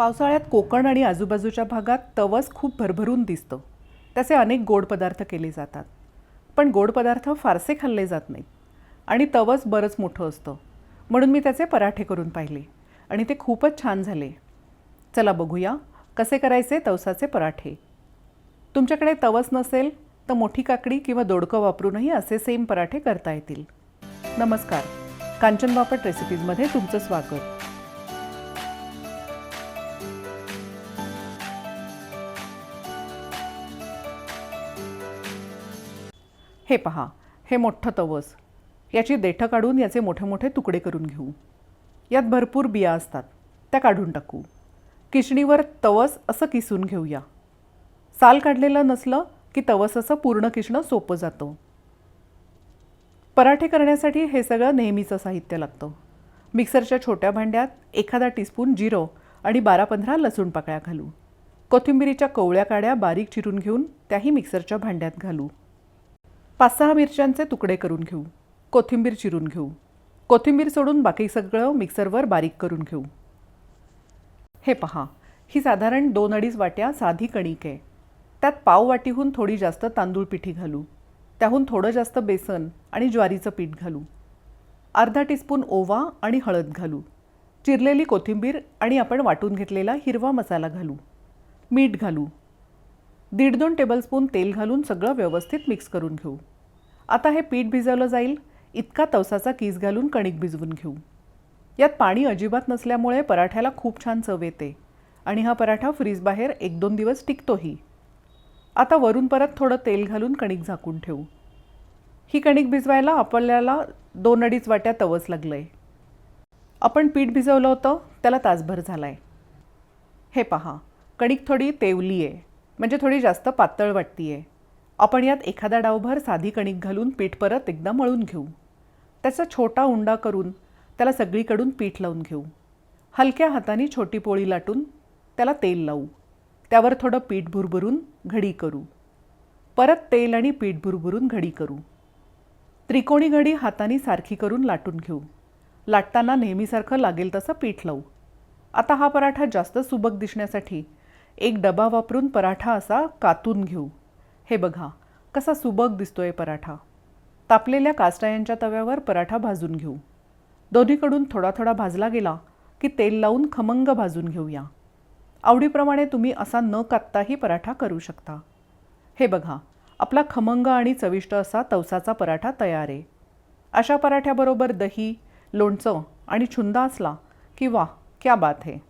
पावसाळ्यात कोकण आणि आजूबाजूच्या भागात तवस खूप भरभरून दिसतं. त्याचे अनेक गोड पदार्थ केले जातात. पण गोड पदार्थ फारसे खाल्ले जात नाहीत. आणि तवस बरंच मोठं असतं. म्हणून मी त्याचे पराठे करून पाहिले. आणि ते खूपच छान झाले. चला बघूया कसे करायचे तवसाचे पराठे. तुमच्याकडे तवस नसेल तर मोठी काकडी किंवा दोडकं वापरूनही असे सेम पराठे करता येतील. नमस्कार. कांचन बापट रेसिपीजमध्ये तुमचं स्वागत. हे पहा हे मोठं तवस. याची देठं काढून याचे मोठे मोठे तुकडे करून घेऊ. यात भरपूर बिया असतात त्या काढून टाकू. किशणीवर तवस असं किसून घेऊया. साल काढलेलं नसलं की तवस असं पूर्ण किसणं सोपं जातं. पराठे करण्यासाठी हे सगळं नेहमीचं साहित्य लागतं. मिक्सरच्या छोट्या भांड्यात एखादा टीस्पून जिरं आणि बारा पंधरा लसूण पाकळ्या घालू. कोथिंबिरीच्या कवळ्या काड्या बारीक चिरून घेऊन त्याही मिक्सरच्या भांड्यात घालू. पाच सहा मिरच्यांचे तुकडे करून घेऊ. कोथिंबीर चिरून घेऊ. कोथिंबीर सोडून बाकी सगळं मिक्सरवर बारीक करून घेऊ. हे पहा ही साधारण दोन अडीच वाट्या साधी कणिक आहे. त्यात पाव वाटीहून थोडी जास्त तांदूळ पिठी घालू. त्याहून थोडं जास्त बेसन आणि ज्वारीचं पीठ घालू. अर्धा टीस्पून ओवा आणि हळद घालू. चिरलेली कोथिंबीर आणि आपण वाटून घेतलेला हिरवा मसाला घालू. मीठ घालू. दीड दोन टेबलस्पून तेल घालून सगळं व्यवस्थित मिक्स करून घेऊ. आता हे पीठ भिजवलं जाईल. इतका तवसाचा कीस घालून कणिक भिजवून घेऊ. यात पाणी अजिबात नसल्यामुळे पराठ्याला खूप छान चव येते आणि हा पराठा फ्रीजबाहेर एक दोन दिवस टिकतोही. आता वरून परत थोडं तेल घालून कणिक झाकून ठेवू. ही कणिक भिजवायला आपल्याला दोन अडीच वाट्या तवस लागलं आहे आपण पीठ भिजवलं होतं त्याला तासभर झाला आहे हे पहा कणिक थोडी तेवली आहे म्हणजे थोडी जास्त पातळ वाटतीये. आहे आपण यात एखादा डावभर साधी कणिक घालून पीठ परत एकदा मळून घेऊ. त्याचा छोटा उंडा करून त्याला सगळीकडून पीठ लावून घेऊ. हलक्या हाताने छोटी पोळी लाटून त्याला तेल लावू. त्यावर थोडं पीठ भुरभुरून घडी करू. परत तेल आणि पीठ भुरभुरून घडी करू. त्रिकोणी घडी हाताने सारखी करून लाटून घेऊ. लाटताना नेहमीसारखं लागेल तसं पीठ लावू. आता हा पराठा जास्त सुबक दिसण्यासाठी एक डबा वापरून पराठा असा कातून घेऊ. हे बघा कसा सुबक दिसतोय पराठा. तापलेल्या कास्टायांच्या तव्यावर पराठा भाजून घेऊ. दोन्हीकडून थोडा थोडा भाजला गेला की तेल लावून खमंग भाजून घेऊया. आवडीप्रमाणे तुम्ही असा न कातताही पराठा करू शकता. हे बघा आपला खमंग आणि चविष्ट असा तवसाचा पराठा तयार आहे. अशा पराठ्याबरोबर दही लोणचं आणि छुंदा असला की वा क्या बात आहे